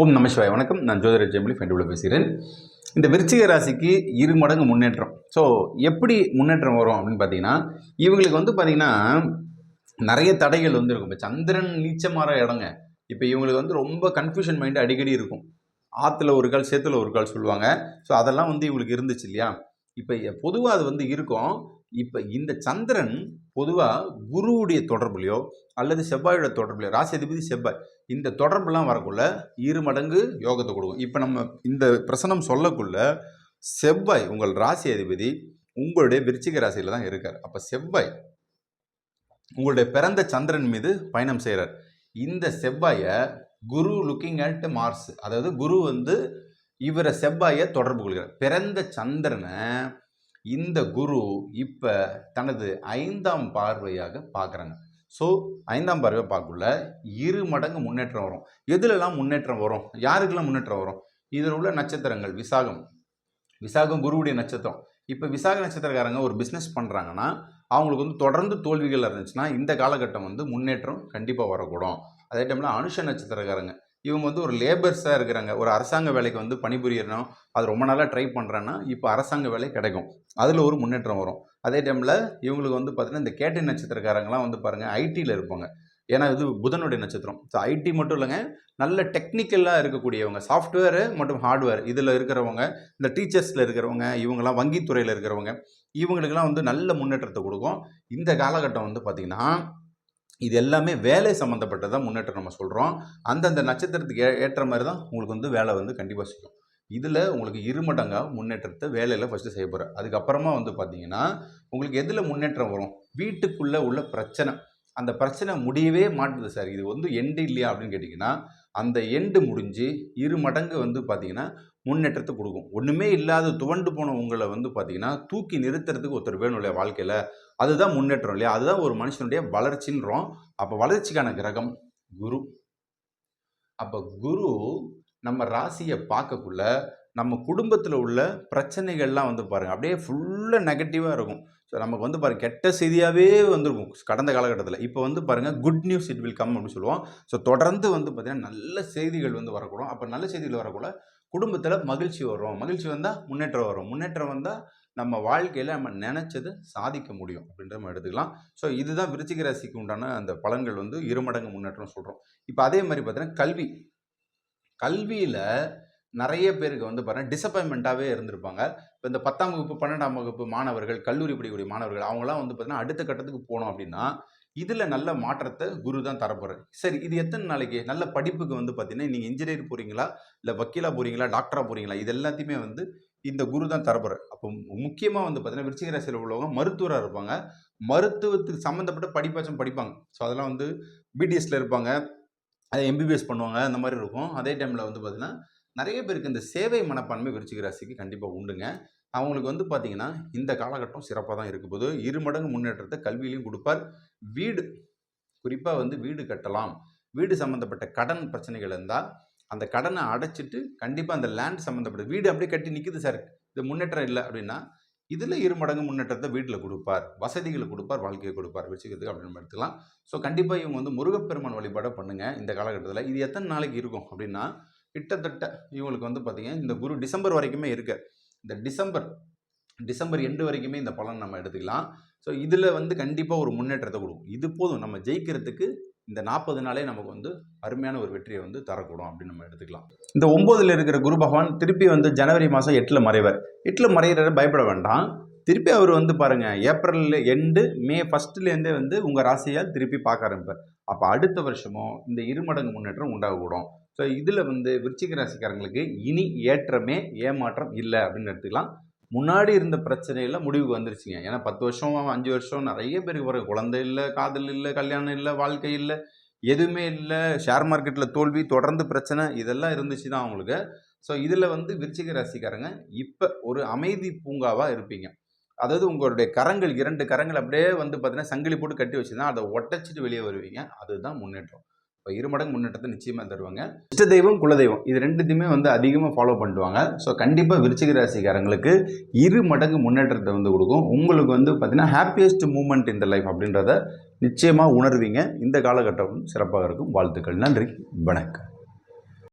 ஓம் நமசிவாய் வணக்கம். நான் ஜோதிர ஜெமிலி ஃபெண்டுள்ள பேசுகிறேன். இந்த விருச்சிக ராசிக்கு இரு மடங்கு முன்னேற்றம். ஸோ எப்படி முன்னேற்றம் வரும் அப்படின்னு பார்த்தீங்கன்னா இவங்களுக்கு வந்து பார்த்தீங்கன்னா நிறைய தடைகள் வந்து இருக்கும். இப்போ சந்திரன் நீச்சமாற இடங்க. இப்போ இவங்களுக்கு வந்து ரொம்ப கன்ஃபியூஷன் மைண்டு அடிக்கடி இருக்கும். ஆற்றுல ஒரு கால் சேத்துல ஒரு கால் சொல்லுவாங்க. ஸோ அதெல்லாம் வந்து இவங்களுக்கு இருந்துச்சு இல்லையா? இப்போ பொதுவாக அது வந்து இருக்கும். இப்போ இந்த சந்திரன் பொதுவாக குருவுடைய தொடர்புலையோ அல்லது செவ்வாயோட தொடர்புலையோ ராசி அதிபதி செவ்வாய் இந்த தொடர்புலாம் வரக்குள்ள இரு மடங்கு யோகத்தை கொடுக்கும். இப்போ நம்ம இந்த பிரசனம் சொல்லக்குள்ள செவ்வாய் உங்கள் ராசி அதிபதி உங்களுடைய விருச்சிக ராசியில் தான் இருக்கார். அப்போ செவ்வாய் உங்களுடைய பிறந்த சந்திரன் மீது பயணம் செய்கிறார் இந்த செவ்வாயை குரு லுக்கிங் அட் மார்ஸ் அதாவது குரு வந்து இவரை செவ்வாயை தொடர்பு கொள்கிறார். பிறந்த சந்திரனை இந்த குரு இப்போ தனது ஐந்தாம் பார்வையாக பார்க்குறாங்க. ஸோ ஐந்தாம் பார்வை பார்க்கக்குள்ள இரு மடங்கு முன்னேற்றம் வரும். எதுலெல்லாம் முன்னேற்றம் வரும்? யாருக்கெல்லாம் முன்னேற்றம் வரும்? இதில் உள்ள நட்சத்திரங்கள் விசாகம். விசாகம் குருவுடைய நட்சத்திரம். இப்போ விசாக நட்சத்திரக்காரங்க ஒரு பிஸ்னஸ் பண்ணுறாங்கன்னா அவங்களுக்கு வந்து தொடர்ந்து தோல்விகள் இருந்துச்சுன்னா இந்த காலகட்டம் வந்து முன்னேற்றம் கண்டிப்பாக வரக்கூடும். அதே டைமில் அனுஷ நட்சத்திரக்காரங்க. இவங்க வந்து ஒரு லேபர்ஸாக இருக்கிறாங்க. ஒரு அரசாங்க வேலைக்கு வந்து பணிபுரியணும். அது ரொம்ப நாளாக ட்ரை பண்ணுறேன்னா இப்போ அரசாங்க வேலை கிடைக்கும். அதில் ஒரு முன்னேற்றம் வரும். அதே டைமில் இவங்களுக்கு வந்து பார்த்திங்கன்னா இந்த கேட்டை நட்சத்திரக்காரங்களாம் வந்து பாருங்கள் ஐடியில் இருப்பாங்க. ஏன்னா இது புதனுடைய நட்சத்திரம். ஸோ ஐடி மட்டும் இல்லைங்க நல்ல டெக்னிக்கலாக இருக்கக்கூடியவங்க சாஃப்ட்வேரு மற்றும் ஹார்ட்வேர் இதில் இருக்கிறவங்க இந்த டீச்சர்ஸில் இருக்கிறவங்க இவங்கெல்லாம் வங்கித்துறையில் இருக்கிறவங்க இவங்களுக்கெல்லாம் வந்து நல்ல முன்னேற்றத்தை கொடுக்கும். இந்த காலகட்டம் வந்து பார்த்திங்கன்னா இது எல்லாமே வேலை சம்மந்தப்பட்டதான் முன்னேற்றம் நம்ம சொல்கிறோம் அந்தந்த நட்சத்திரத்துக்கு ஏ ஏற்ற மாதிரி தான் உங்களுக்கு வந்து வேலை வந்து கண்டிப்பாக செய்யும். இதில் உங்களுக்கு இருமடங்காக முன்னேற்றத்தை வேலையில் ஃபஸ்ட்டு செய்ய போகிறேன் அதுக்கப்புறமா வந்து பார்த்தீங்கன்னா உங்களுக்கு எதில் முன்னேற்றம் வரும்? வீட்டுக்குள்ளே உள்ள பிரச்சனை. அந்த பிரச்சனை முடியவே மாட்டுது சார். இது வந்து எண்டு இல்லையா அப்படின்னு கேட்டிங்கன்னா அந்த எண்டு முடிஞ்சு இரு மடங்கு வந்து பார்த்திங்கன்னா முன்னேற்றத்தை கொடுக்கும். ஒன்றுமே இல்லாத துவண்டு போன உங்களை வந்து பார்த்தீங்கன்னா தூக்கி நிறுத்துறதுக்கு ஒருத்தர் வேணும் இல்லையா வாழ்க்கையில்? அதுதான் முன்னேற்றம் இல்லையா? அதுதான் ஒரு மனுஷனுடைய வளர்ச்சின்றோம். அப்போ வளர்ச்சிக்கான கிரகம் குரு. அப்போ குரு நம்ம ராசியை பார்க்கக்குள்ள நம்ம குடும்பத்தில் உள்ள பிரச்சனைகள்லாம் வந்து பாருங்கள் அப்படியே ஃபுல்லாக நெகட்டிவாக இருக்கும். ஸோ நமக்கு வந்து பாருங்கள் கெட்ட செய்தியாகவே வந்திருக்கும் கடந்த காலகட்டத்தில். இப்போ வந்து பாருங்கள் good news it will come அப்படின்னு சொல்லுவோம். ஸோ தொடர்ந்து வந்து பார்த்திங்கன்னா நல்ல செய்திகள் வந்து வரக்கூடும். அப்போ நல்ல செய்திகள் வரக்கூட குடும்பத்தில் மகிழ்ச்சி வரும். மகிழ்ச்சி வந்தால் முன்னேற்றம் வரும். முன்னேற்றம் வந்தால் நம்ம வாழ்க்கையில் நம்ம நினச்சதை சாதிக்க முடியும் அப்படின்ற நம்ம எடுத்துக்கலாம். ஸோ இதுதான் விருச்சிக ராசிக்கு உண்டான அந்த பலன்கள் வந்து இருமடங்கு முன்னேற்றம் சொல்கிறோம் இப்போ அதே மாதிரி பார்த்தீங்கன்னா கல்வி. கல்வியில் நிறைய பேருக்கு வந்து பாருங்கள் டிசப்பாயின்மெண்ட்டாகவே இருந்திருப்பாங்க. இப்போ இந்த பத்தாம் வகுப்பு பன்னெண்டாம் வகுப்பு மாணவர்கள் கல்லூரி படிக்கக்கூடிய மாணவர்கள் அவங்களாம் வந்து பார்த்தீங்கன்னா அடுத்த கட்டத்துக்கு போனோம் அப்படின்னா இதில் நல்ல மாற்றத்தை குரு தான் தரப்போகிறார் சரி இது எத்தனை நாளைக்கு? நல்ல படிப்புக்கு வந்து பார்த்தீங்கன்னா நீங்கள் இன்ஜினியர் போகிறீங்களா இல்லை வக்கீலாக போகிறீங்களா டாக்டராக போகிறீங்களா இது எல்லாத்தையுமே வந்து இந்த குரு தான் தரப்போகிறார் அப்போ முக்கியமாக வந்து பார்த்தீங்கன்னா விருச்சிக ராசியில் உள்ளவங்க மருத்துவராக இருப்பாங்க. மருத்துவத்துக்கு சம்மந்தப்பட்ட படிப்பாச்சும் படிப்பாங்க. ஸோ அதெல்லாம் வந்து பிடிஎஸ்ல இருப்பாங்க. அதை எம்பிபிஎஸ் பண்ணுவாங்க. அந்த மாதிரி இருக்கும். அதே டைமில் வந்து பார்த்திங்கன்னா நிறைய பேருக்கு இந்த சேவை மனப்பான்மை விருச்சிக ராசிக்கு கண்டிப்பாக உண்டுங்க. அவங்களுக்கு வந்து பார்த்திங்கன்னா இந்த காலகட்டம் சிறப்பாக தான் இருக்க போது இரு மடங்கு முன்னேற்றத்தை கல்வியிலையும் கொடுப்பார். வீடு குறிப்பாக வந்து வீடு கட்டலாம். வீடு சம்மந்தப்பட்ட கடன் பிரச்சனைகள் இருந்தால் அந்த கடனை அடைச்சிட்டு கண்டிப்பாக அந்த லேண்ட் சம்மந்தப்பட்ட வீடு அப்படியே கட்டி நிற்குது சார் இது முன்னேற்றம் இல்லை அப்படின்னா இதில் இரு மடங்கு முன்னேற்றத்தை வீட்டில் கொடுப்பார். வசதிகளை கொடுப்பார் வாழ்க்கையை கொடுப்பார். வச்சுக்கிறதுக்கு அப்படின்னு எடுத்துக்கலாம். ஸோ கண்டிப்பாக இவங்க வந்து முருகப்பெருமான் வழிபாடை பண்ணுங்கள் இந்த காலகட்டத்தில். இது எத்தனை நாளைக்கு இருக்கும் அப்படின்னா கிட்டத்தட்ட இவங்களுக்கு வந்து பார்த்திங்கன்னா இந்த குரு டிசம்பர் வரைக்குமே இருக்கு. இந்த டிசம்பர் டிசம்பர் எண்டு வரைக்குமே இந்த பலன் நம்ம எடுத்துக்கலாம். ஸோ இதில் வந்து கண்டிப்பாக ஒரு முன்னேற்றத்தை கொடுக்கும். இது போதும் நம்ம ஜெயிக்கிறதுக்கு இந்த நாற்பது நாளே நமக்கு வந்து அருமையான ஒரு வெற்றியை வந்து தரக்கூடும் அப்படின்னு நம்ம எடுத்துக்கலாம். இந்த ஒம்போதில் இருக்கிற குரு பகவான் திருப்பி வந்து ஜனவரி மாதம் எட்டில் மறைவார். எட்டில் மறையிற பயப்பட வேண்டாம். திருப்பி அவர் வந்து பாருங்கள் ஏப்ரல் எண்டு மே ஃபஸ்ட்டுலேருந்தே வந்து உங்கள் ராசியால் திருப்பி பார்க்க ஆரம்பிப்பார். அப்போ அடுத்த வருஷமும் இந்த இருமடங்கு முன்னேற்றம் உண்டாகக்கூடும். ஸோ இதில் வந்து விருச்சிக ராசிக்காரங்களுக்கு இனி ஏற்றமே ஏமாற்றம் இல்லை அப்படின்னு எடுத்துக்கலாம். முன்னாடி இருந்த பிரச்சனையில் முடிவுக்கு வந்துருச்சுங்க. ஏன்னா பத்து வருஷம் அஞ்சு வருஷம் நிறைய பேருக்கு வர குழந்தை இல்லை காதல் இல்லை கல்யாணம் இல்லை வாழ்க்கை இல்லை எதுவுமே இல்லை. ஷேர் மார்க்கெட்டில் தோல்வி தொடர்ந்து பிரச்சனை இதெல்லாம் இருந்துச்சு தான் அவங்களுக்கு. ஸோ இதில் வந்து விருச்சிக ராசிக்காரங்க இப்போ ஒரு அமைதி பூங்காவாக இருப்பீங்க. அதாவது உங்களுடைய கரங்கள் இரண்டு கரங்கள் அப்படியே வந்து பார்த்தீங்கன்னா சங்கிலி போட்டு கட்டி வச்சுருந்தா அதை ஒட்டச்சிட்டு வெளியே வருவீங்க. அதுதான் முன்னேற்றம். இப்போ இரு மடங்கு முன்னேற்றத்தை நிச்சயமாக தருவாங்க. இஷ்ட தெய்வம் குலதெய்வம் இது ரெண்டுத்தையுமே வந்து அதிகமாக ஃபாலோ பண்ணுவாங்க. ஸோ கண்டிப்பாக விருச்சிக ராசிக்காரங்களுக்கு இரு மடங்கு முன்னேற்றத்தை வந்து கொடுக்கும். உங்களுக்கு வந்து பார்த்தீங்கன்னா ஹாப்பியஸ்ட் மூமெண்ட் இந்த லைஃப் அப்படின்றத நிச்சயமாக உணர்வீங்க. இந்த காலகட்டம் சிறப்பாக இருக்கும். வாழ்த்துக்கள். நன்றி. வணக்கம்.